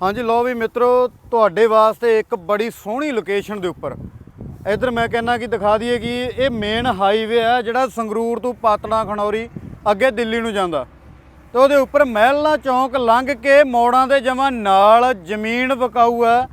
ਹਾਂਜੀ ਲਓ ਵੀ ਮਿੱਤਰੋ ਤੁਹਾਡੇ ਵਾਸਤੇ ਇੱਕ ਬੜੀ ਸੋਹਣੀ ਲੋਕੇਸ਼ਨ ਦੇ ਉੱਪਰ। ਇਧਰ ਮੈਂ ਕਹਿੰਦਾ ਕਿ ਦਿਖਾ ਦਈਏ ਕਿ ਇਹ ਮੇਨ ਹਾਈਵੇ ਆ ਜਿਹੜਾ ਸੰਗਰੂਰ ਤੋਂ ਪਾਤੜਾ ਖਣੌਰੀ ਅੱਗੇ ਦਿੱਲੀ ਨੂੰ ਜਾਂਦਾ। ਤੇ ਉਹਦੇ ਉੱਪਰ ਮਹਿਲਾ ਚੌਂਕ ਲੰਘ ਕੇ ਮੋੜਾਂ ਦੇ ਜਮਾਂ ਨਾਲ ਜ਼ਮੀਨ ਵਿਕਾਊ ਆ।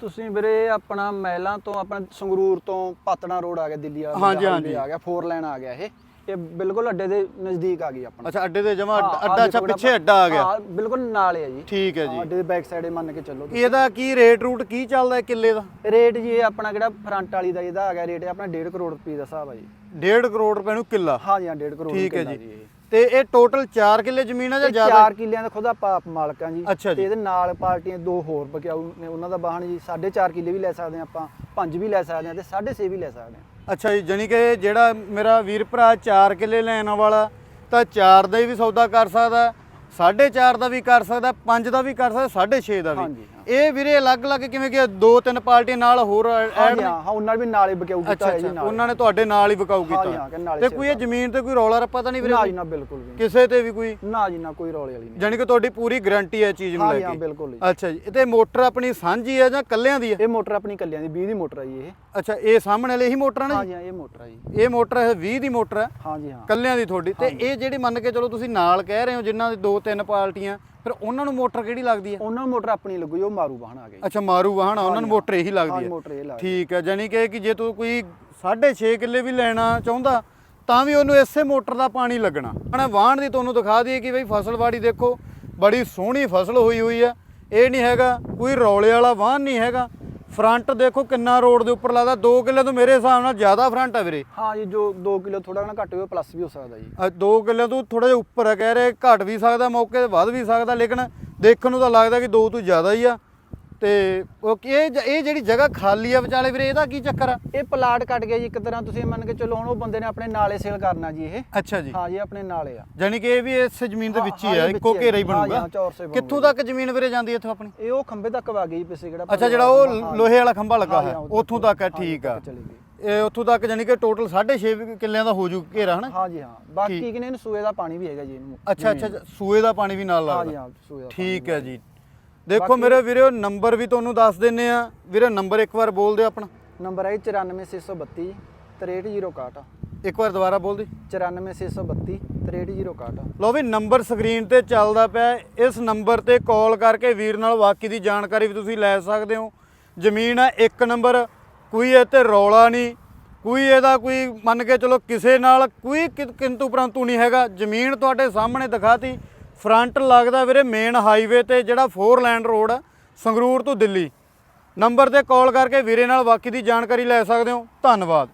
ਤੁਸੀਂ ਵੀਰੇ ਆਪਣਾ ਮਹਿਲਾਂ ਤੋਂ ਆਪਣਾ ਸੰਗਰੂਰ ਤੋਂ ਪਾਤਣਾ ਰੋਡ ਆ ਗਿਆ ਦਿੱਲੀ ਵਾਲਾ ਹਾਂਜੀ, ਹਾਂਜੀ। ਆ ਗਿਆ ਫੋਰ ਲਾਈਨ ਆ ਗਿਆ ਇਹ। ਇਹ ਬਿਲਕੁਲ ਅੱਡੇ ਦੇ ਨਜ਼ਦੀਕ ਆ ਗਈ ਆਪਣਾ। ਅੱਛਾ ਅੱਡੇ ਦੇ ਜਮਾਂ ਹਾਂ, ਆਹ ਅੱਡਾ ਅੱਛਾ ਦੇਖੋ ਪਿੱਛੇ ਅੱਡਾ ਆ ਗਿਆ। ਹਾਂ ਬਿਲਕੁਲ ਨਾਲ ਹੀ ਆ ਜੀ। ਠੀਕ ਹੈ ਹਾਂ, ਜੀ ਅੱਡੇ ਦੇ ਬੈਕ ਸਾਈਡ ਮੰਨ ਕੇ ਚੱਲੋ ਤੁਸੀਂ। ਇਹਦਾ ਕੀ ਰੇਟ ਰੂਟ ਕੀ ਚੱਲਦਾ ਹੈ ਕਿੱਲੇ ਦਾ? ਰੇਟ ਜੀ ਇਹ ਆਪਣਾ ਜਿਹੜਾ ਫਰੰਟ ਵਾਲੀ ਦਾ ਇਹਦਾ ਆ ਗਿਆ ਰੇਟ ਆਪਣਾ 1.5 ਕਰੋੜ ਰੁਪਏ ਦਾ ਹਿਸਾਬ ਆ ਜੀ। 1.5 ਕਰੋੜ ਰੁਪਏ ਨੂੰ ਕਿੱਲਾ। ਹਾਂ ਜੀ ਹਾਂ 1.5 ਕਰੋੜ ਠੀਕ ਹੈ ਕਿੱਲਾ ਜੀ। ਤੇ ਇਹ ਟੋਟਲ 4 ਕਿੱਲੇ ਜ਼ਮੀਨ ਆ ਜਾਂ ਇਹ ਜ਼ਿਆਦਾ? ਚਾਰ ਕਿੱਲਿਆਂ ਦਾ ਖੁਦ ਆਪਾਂ ਆਪ ਮਾਲਕ ਆ ਜੀ। ਅੱਛਾ ਜੀ। ਤੇ ਇਹਦੇ ਨਾਲ ਪਾਰਟੀਆਂ ਦੋ ਹੋਰ ਬਕਿਆਊ ਨੇ ਉਹਨਾਂ ਦਾ ਵਾਹਣ ਜੀ 4.5 ਕਿੱਲੇ ਵੀ ਲੈ ਸਕਦੇ ਹਾਂ ਆਪਾਂ 5 ਵੀ ਲੈ ਸਕਦੇ ਹਾਂ ਤੇ 6.5 ਵੀ ਲੈ ਸਕਦੇ ਹਾਂ। ਅੱਛਾ ਜੀ, ਜਾਣੀ ਕਿ ਜਿਹੜਾ ਮੇਰਾ ਵੀਰ ਭਰਾ 4 ਕਿੱਲੇ ਲੈਣ ਵਾਲਾ, ਤਾਂ 4 ਦਾ ਹੀ ਵੀ ਸੌਦਾ ਕਰ ਸਕਦਾ 4.5 ਦਾ ਵੀ ਕਰ ਸਕਦਾ 5 ਦਾ ਵੀ ਕਰ ਸਕਦਾ 6.5 ਦਾ ਵੀ। ਇਹ ਵੀਰੇ ਅਲੱਗ-ਅਲੱਗ ਕਿਵੇਂ ਕਿ ਦੋ ਤਿੰਨ ਪਾਰਟੀਆਂ ਨਾਲ ਹੋਰ ਹਾਂ ਐਡ ਹਾਂ ਹਾਂ ਉਹਨਾਂ ਨੇ ਵੀ ਨਾਲੇ ਬਕਿਆਊ ਕੀਤਾ ਅੱਛਾ ਹੈ ਜੀ ਨਾਲ ਉਹਨਾਂ ਨੇ ਤੁਹਾਡੇ ਨਾਲ ਹੀ ਹਾਂ ਜੀ, ਕੀਤਾ ਹਾਂ, ਤੇ ਕੋਈ ਇਹ ਜ਼ਮੀਨ ਤੇ ਕੋਈ ਰੌਲਾ ਰੱਪਾ ਤਾਂ ਨਹੀਂ ਵੀਰੇ? ਨਾ ਜੀ ਨਾ ਬਿਲਕੁਲ ਵੀ। ਕਿਸੇ ਤੇ ਵੀ ਕੋਈ? ਨਾ ਜੀ ਨਾ ਕੋਈ ਰੌਲੇ ਵਾਲੀ ਨਹੀਂ। ਜਾਣੀ ਕਿ ਤੁਹਾਡੀ ਪੂਰੀ ਗਾਰੰਟੀ ਹੈ ਚੀਜ਼ ਨੂੰ ਹਾਂ ਲੈ ਹਾਂ ਕੇ। ਬਿਲਕੁਲ ਜੀ। ਅੱਛਾ ਜੀ ਤੇ ਮੋਟਰ ਆਪਣੀ ਸਾਂਝੀ ਹੈ ਜਾਂ ਕੱਲਿਆਂ ਦੀ ਹੈ? ਇਹ ਮੋਟਰ ਆਪਣੀ ਕੱਲਿਆਂ ਦੀ 20 ਦੀ ਮੋਟਰ ਆ ਜੀ ਇਹ। ਅੱਛਾ ਇਹ ਸਾਹਮਣੇ ਵਾਲੇ ਹੀ ਮੋਟਰਾਂ ਨੇ ਹਾਂ ਜੀ? ਹਾਂ ਇਹ ਮੋਟਰ ਜੀ। ਇਹ ਮੋਟਰ ਹੈ 20 ਦੀ ਮੋਟਰ ਹੈ? ਹਾਂ ਜੀ ਹਾਂ। ਕੱਲਿਆਂ ਦੀ ਤੁਹਾਡੀ। ਤੇ ਇਹ ਜਿਹੜੀ ਮੰਨ ਕੇ ਚਲੋ ਤੁਸੀਂ ਨਾਲ ਕਹਿ ਰਹੇ ਹੋ ਜਿਨ੍ਹਾਂ ਦੀ ਦੋ ਤਿੰਨ ਪਾਰਟੀਆਂ ਫਿਰ ਉਹਨਾਂ ਨੂੰ ਮੋਟਰ ਕਿਹੜੀ ਲੱਗਦੀ ਹੈ? ਉਹਨਾਂ ਨੂੰ ਮੋਟਰ ਆਪਣੀ ਲੱਗੂ ਜੀ ਉਹ ਮਾਰੂ ਵਾਹਣ ਆ ਗਈ ਅੱਛਾ ਮਾਰੂ ਵਾਹਣ ਆ, ਉਹਨਾਂ ਨੂੰ ਮੋਟਰ ਇਹੀ ਹਾਂ ਲੱਗਦੀ ਹੈ। ਮੋਟਰ ਇਹ ਲਾ ਠੀਕ ਹੈ ਜਾਨੀ ਕਿ ਕਿ ਜੇ ਤੂੰ ਕੋਈ 6.5 ਕਿੱਲੇ ਵੀ ਲੈਣਾ ਚਾਹੁੰਦਾ ਤਾਂ ਵੀ ਉਹਨੂੰ ਇਸੇ ਮੋਟਰ ਦਾ ਪਾਣੀ ਲੱਗਣਾ। ਹਣਾ ਵਾਹਣ ਦੀ ਤੁਹਾਨੂੰ ਦਿਖਾ ਦਈਏ ਕਿ ਬਈ ਫਸਲਵਾੜੀ ਦੇਖੋ ਬੜੀ ਸੋਹਣੀ ਫਸਲ ਹੋਈ ਹੋਈ ਹੈ। ਇਹ ਨਹੀਂ ਹੈਗਾ ਕੋਈ ਰੌਲੇ ਵਾਲਾ ਵਾਹਣ ਨਹੀਂ ਹੈਗਾ। ਫਰੰਟ ਦੇਖੋ ਕਿੰਨਾ ਰੋਡ ਦੇ ਉੱਪਰ ਲੱਗਦਾ 2 ਕਿੱਲੇ ਤੋਂ ਮੇਰੇ ਹਿਸਾਬ ਨਾਲ ਜ਼ਿਆਦਾ ਫਰੰਟ ਹੈ ਵੀਰੇ। ਹਾਂ ਜੀ ਜੋ 2 ਕਿਲੋ ਥੋੜਾ ਨਾ ਘੱਟ ਹੋਵੇ ਪਲੱਸ ਵੀ ਹੋ ਸਕਦਾ ਜੀ। 2 ਕਿੱਲਿਆਂ ਤੋਂ ਥੋੜਾ ਜਿਹਾ ਉੱਪਰ ਹੈ ਕਹਿ ਰਹੇ ਘਟ ਵੀ ਸਕਦਾ ਮੌਕੇ ਤੇ ਵੱਧ ਵੀ ਸਕਦਾ ਲੇਕਿਨ ਦੇਖਣ ਨੂੰ ਤਾਂ ਲੱਗਦਾ ਕਿ 2 ਤੋਂ ਜ਼ਿਆਦਾ ਹੀ ਆ। ਤੇ ਉਹ ਇਹ ਜ- ਇਹ ਜਿਹੜੀ ਜਗ੍ਹਾ ਖਾਲੀ ਆ ਵਿਚਾਲੇ ਵੀਰੇ ਇਹਦਾ ਕੀ ਚੱਕਰ ਆ? ਇਹ ਪਲਾਟ ਕੱਟ ਗਿਆ ਜੀ ਇੱਕ ਤਰ੍ਹਾਂ ਤੁਸੀਂ ਮੰਨ ਕੇ ਚੱਲੋ ਹੁਣ ਉਹ ਬੰਦੇ ਨੇ ਆਪਣੇ ਨਾਲੇ ਸੇਲ ਕਰਨਾ ਜੀ ਇਹ। ਅੱਛਾ ਜੀ। ਹਾਂ ਜੀ ਆਪਣੇ ਨਾਲੇ ਆ। ਜਾਨੀ ਕਿ ਇਹ ਵੀ ਇਸ ਜ਼ਮੀਨ ਦੇ ਹਾਂ, ਵਿੱਚ ਹੀ ਹਾਂ, ਆ ਇਹ ਇੱਕੋ ਵਿੱਚ ਹੀ ਆ। ਘੇਰਾ ਹੀ ਹਾਂ, ਬਣੂਗਾ ਹਾਂ, ਚੌਰਸੇ ਬਣੂਗਾ। ਕਿੱਥੋਂ ਤੱਕ ਜ਼ਮੀਨ ਵੀਰੇ ਜਾਂਦੀ ਇੱਥੋਂ ਆਪਣੀ? ਇਹ ਉਹ ਖੰਬੇ ਤੱਕ ਵਾ ਗਈ ਪਿੱਛੇ ਜਿਹੜਾ ਅੱਛਾ ਜਿਹੜਾ ਉਹ ਹਾਂ, ਲੋਹੇ ਵਾਲਾ ਖੰਭਾ ਲੱਗਾ ਹਾਂ, ਹੈ ਹਾਂ, ਉੱਥੋਂ ਤੱਕ ਹੈ ਹਾਂ, ਠੀਕ ਆ। ਤੱਕ ਚਲੀ ਗਈ। ਇਹ ਉੱਥੋਂ ਤੱਕ ਜਾਨੀ ਕਿ ਟੋਟਲ 6.5 ਕਿੱਲਿਆਂ ਦਾ ਹੋ ਜੂ ਘੇਰਾ ਹਨਾ? ਹਾਂ ਜੀ ਹਾਂ। ਬਾਕੀ ਕਿਨੇ ਇਹਨੂੰ ਸੂਏ ਦਾ ਪਾਣੀ ਵੀ ਹੈਗਾ ਜੀ ਇਹਨੂੰ। ਅੱਛਾ ਅੱਛਾ ਅੱਛਾ, ਸੂਏ ਦਾ ਪਾਣੀ ਵੀ ਨਾਲ ਹਾਂ ਜੀ ਲੱਗਦਾ ਹਾਂ ਸੂਏ ਦਾ ਠੀਕ ਹੈ ਜੀ। ਦੇਖੋ ਮੇਰੇ ਵੀਰੇ ਨੰਬਰ ਵੀ ਤੁਹਾਨੂੰ ਦੱਸ ਦਿੰਨੇ ਆ। ਵੀਰੇ ਨੰਬਰ ਇੱਕ ਵਾਰ ਬੋਲ ਦਿਓ ਆਪਣਾ। ਨੰਬਰ ਹੈ 94632 63061 ਇੱਕ ਵਾਰ ਦੁਬਾਰਾ ਬੋਲ ਦੇ। 94632 63061 ਲਓ ਵੀ ਨੰਬਰ ਸਕਰੀਨ ਤੇ ਚੱਲਦਾ ਪਿਆ ਹੈ। ਇਸ ਨੰਬਰ ਤੇ ਕਾਲ ਕਰਕੇ ਵੀਰ ਨਾਲ ਵਾਕੀ ਦੀ ਜਾਣਕਾਰੀ ਵੀ ਤੁਸੀਂ ਲੈ ਸਕਦੇ ਹੋ। ਜ਼ਮੀਨ ਹੈ ਇੱਕ ਨੰਬਰ ਕੋਈ ਇਹ ਤੇ ਰੌਲਾ ਨਹੀਂ। ਕੋਈ ਇਹਦਾ ਕੋਈ ਮੰਨ ਕੇ ਚਲੋ ਕਿਸੇ ਨਾਲ ਕੋਈ ਕਿ- ਕਿੰਤੂ ਪਰੰਤੂ ਨਹੀਂ ਹੈਗਾ। ਜ਼ਮੀਨ ਤੁਹਾਡੇ ਸਾਹਮਣੇ ਦਿਖਾਤੀ। ਫਰੰਟ ਲੱਗਦਾ ਵੀਰੇ ਮੇਨ ਹਾਈਵੇ ਤੇ ਜਿਹੜਾ 4 ਲੈਂਡ ਰੋਡ ਹੈ ਸੰਗਰੂਰ ਤੋਂ ਦਿੱਲੀ। ਨੰਬਰ ਤੇ ਕਾਲ ਕਰਕੇ ਵੀਰੇ ਨਾਲ ਬਾਕੀ ਦੀ ਜਾਣਕਾਰੀ ਲੈ ਸਕਦੇ ਹੋ। ਧੰਨਵਾਦ।